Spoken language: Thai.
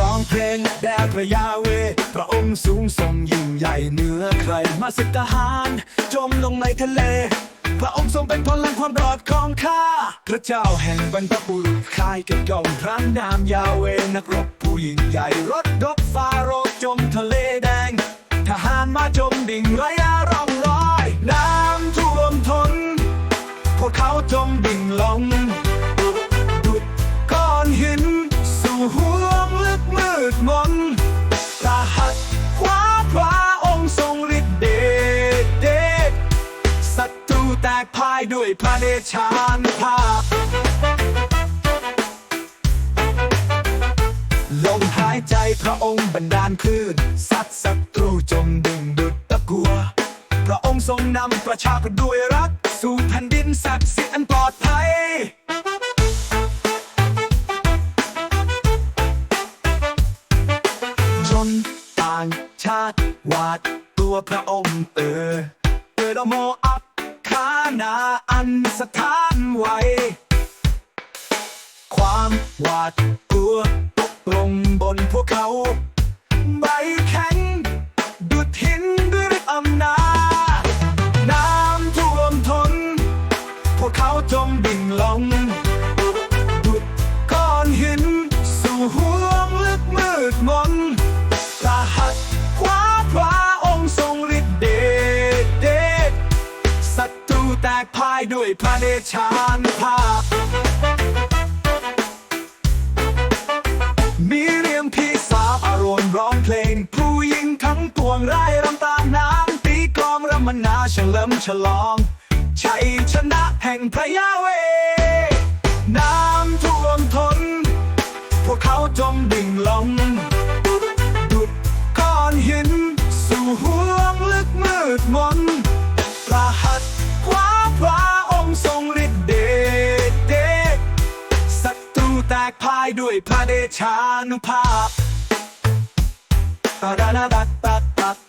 ร้องเพลงแด่พระยาเว พระองค์สูงส่งยิ่งใหญ่เหนือใคร มาสิทหาร จมลงในทะเล พระองค์ทรงเป็นพลังความรอดของข้า พระเจ้าแห่งบรรพบุรุษคายกับกองพระนามยาเว นักรบผู้ยิ่งใหญ่รถดบฟาโรจมทะเลแดง ทหารมาจมดิ่งไร แตกพ่ายด้วยพระเดชานุภาพ ลมหายใจพระองค์บันดาลคลื่นซัดศัตรูจมดึงดุดตะกัว พระองค์ทรงนำประชาชนด้วยรัก สู่แผ่นดินศักดิ์สิทธิ์อันปลอดภัยจนต่างชาติหวาดตัวพระองค์เออเกิดโมอับ นาอันสถานไว้ความหวาดกลัวตกลงบนพวกเขา ใบแข็ง พ่ายด้วยพระเดชานภาพ มีเรียมพี่สาวอารมณ์ร้องเพลง ผู้หญิงทั้งปวงไร่รำตามน้ำตีกลองรำมนาเฉลิมฉลอง ชัยชนะแห่งพระยาเว น้ำท่วมทน พวกเขาจมดิ่งลงดุดก้อนหิน สู่ห่วงลึกมืดมน พ่ายด้วยพระเด